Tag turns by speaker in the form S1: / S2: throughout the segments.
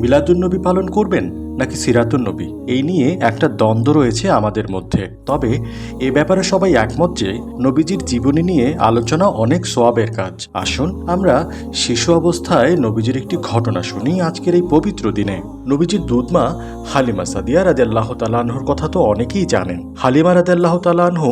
S1: মিলাদুন্নবী পালন করবেন নাকি সিরাতুন্নবী এই নিয়ে একটা দ্বন্দ্ব রয়েছে আমাদের মধ্যে। তবে এ ব্যাপারে সবাই একমত যে নবীজির জীবনী নিয়ে আলোচনা অনেক সোয়াবের কাজ। আসুন আমরা শিশু অবস্থায় নবীজির একটি ঘটনা শুনি আজকের এই পবিত্র দিনে। নবীজির দুধমা হালিমা সাদিয়া রাজাল্লাহ তালাহর কথা তো অনেকেই জানেন। হালিমা রাজাল্লাহ তালাহ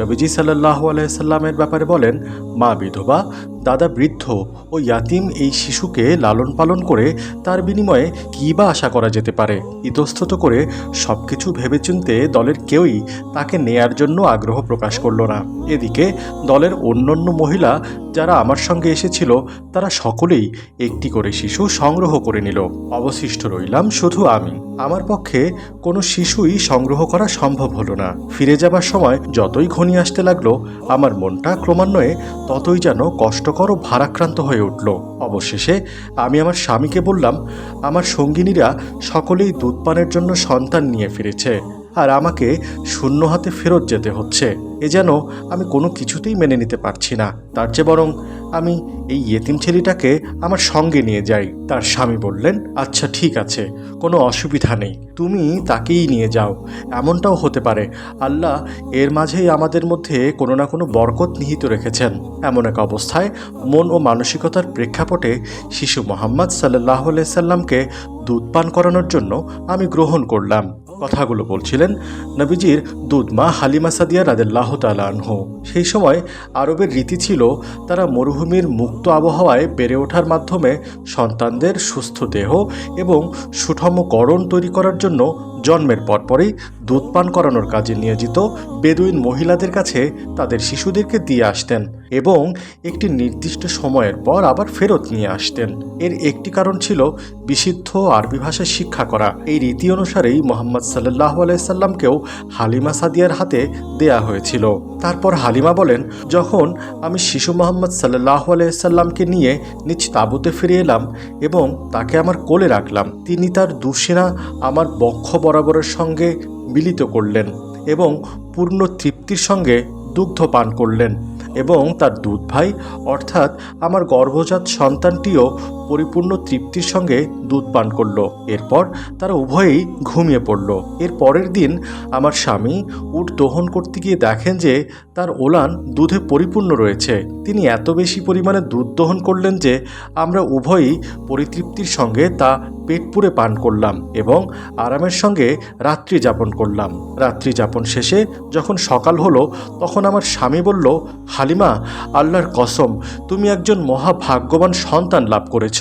S1: নবীজি সাল্লাহ আলাইসাল্লামের ব্যাপারে বলেন, মা বিধবা দাদা বৃদ্ধ ও ইয়াতিম এই শিশুকে লালন পালন করে তার বিনিময়ে কী বা আশা করা যেতে পারে? ইতস্তত করে সব কিছু ভেবেচিন্তে দলের কেউই তাকে নেয়ার জন্য আগ্রহ প্রকাশ করল না। এদিকে দলের অন্যান্য মহিলা যারা আমার সঙ্গে এসেছিল, তারা সকলেই একটি করে শিশু সংগ্রহ করে নিল। অবশিষ্ট রইলাম শুধু আমি। আমার পক্ষে কোনো শিশুই সংগ্রহ করা সম্ভব হলো না। ফিরে যাবার সময় যতই ঘনিয়ে আসতে লাগল, আমার মনটা ক্রমান্বয়ে ততই যেন কষ্টকর ও ভারাক্রান্ত হয়ে উঠল। অবশেষে আমি আমার স্বামীকে বললাম, আমার সঙ্গিনীরা সকলেই দুধ পানের জন্য সন্তান নিয়ে ফিরেছে। আর আমাকে শূন্য হাতে ফেরত যেতে হচ্ছে। এ যেন আমি কোনো কিছুতেই মেনে নিতে পারছি না। তার চেয়ে বরং আমি এই ইয়েতিম ছেলেটাকে আমার সঙ্গে নিয়ে যাই। তার স্বামী বললেন আচ্ছা ঠিক আছে, কোনো অসুবিধা নেই। তুমি তাকেই নিয়ে যাও। এমনটাও হতে পারে। আল্লাহ এর মাঝেই আমাদের মধ্যে কোনো না কোনো বরকত নিহিত রেখেছেন। এমন এক অবস্থায় মন ও মানসিকতার প্রেক্ষাপটে শিশু মোহাম্মদ সাল্লাহ সাল্লামকে দুধ পান করানোর জন্য আমি গ্রহণ করলাম। কথাগুলো বলছিলেন নবীজির দুধমা হালিমা সাদিয়া রাদেল্লাহ তালানহ সেই সময় আরবের রীতি ছিল, তারা মরুভূমির মুক্ত আবহাওয়ায় বেড়ে ওঠার মাধ্যমে সন্তানদের সুস্থ দেহ এবং সুঠম করণ তৈরি করার জন্য জন্মের পরপরই দুধ পান করানোর কাজে নিয়োজিত বেদুইন মহিলাদের কাছে তাদের শিশুদেরকে দিয়ে আসতেন এবং একটি নির্দিষ্ট সময়ের পর আবার ফেরত নিয়ে আসতেন। এর একটি কারণ ছিল বিশুদ্ধ আরবি ভাষা শিক্ষা করা। এই রীতি অনুসারেই মোহাম্মদ সাল্লাহ আলাইসাল্লামকেও হালিমা সাদিয়ার হাতে দেয়া হয়েছিল। তারপর হালিমা বলেন, যখন আমি শিশু মোহাম্মদ সাল্লাহ আলাইসাল্লামকে নিয়ে নিজ তাঁবুতে ফিরে এলাম এবং তাকে আমার কোলে রাখলাম, তিনি তার দুসেনা, আমার বক্ষ বরাবরের সঙ্গে মিলিত করলেন এবং পূর্ণ তৃপ্তির সঙ্গে দুগ্ধ পান করলেন এবং তার দুধ ভাই, অর্থাৎ আমার গর্ভজাত সন্তানটিও পরিপূর্ণ তৃপ্তির সঙ্গে দুধ পান করল। এরপর তারা উভয়েই ঘুমিয়ে পড়ল। এর পরের দিন আমার স্বামী উট দহন করতে গিয়ে দেখেন যে তার ওলান দুধে পরিপূর্ণ রয়েছে। তিনি এত বেশি পরিমাণে দুধ দহন করলেন যে আমরা উভয়ই পরিতৃপ্তির সঙ্গে তা পেট পুরে পান করলাম এবং আরামের সঙ্গে রাত্রি যাপন করলাম। রাত্রি যাপন শেষে যখন সকাল হলো, তখন আমার স্বামী বলল, হালিমা, আল্লাহর কসম, তুমি একজন মহাভাগ্যবান সন্তান লাভ করেছ।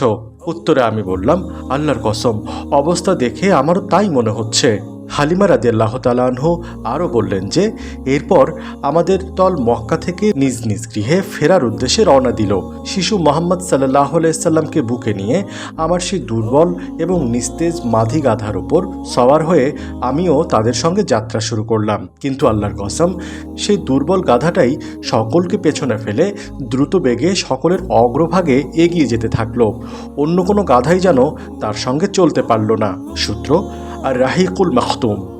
S1: উত্তরে আমি বললাম আল্লাহর কসম অবস্থা দেখে আমারও তাই মনে হচ্ছে। হালিমা রাদিয়াল্লাহ তালাহ আরও বললেন যে, এরপর আমাদের দল মক্কা থেকে নিজ নিজ গৃহে ফেরার উদ্দেশ্যে রওনা দিল। শিশু মোহাম্মদ সাল্লাহ সাল্লামকে বুকে নিয়ে আমার সেই দুর্বল এবং নিস্তেজ মাধি গাধার ওপর সওয়ার হয়ে আমিও তাদের সঙ্গে যাত্রা শুরু করলাম। কিন্তু আল্লাহর কসম, সেই দুর্বল গাধাটাই সকলকে পেছনে ফেলে দ্রুত বেগে সকলের অগ্রভাগে এগিয়ে যেতে থাকল। অন্য কোনো গাধাই যেন তার সঙ্গে চলতে পারল না। সূত্র الرحيق المختوم.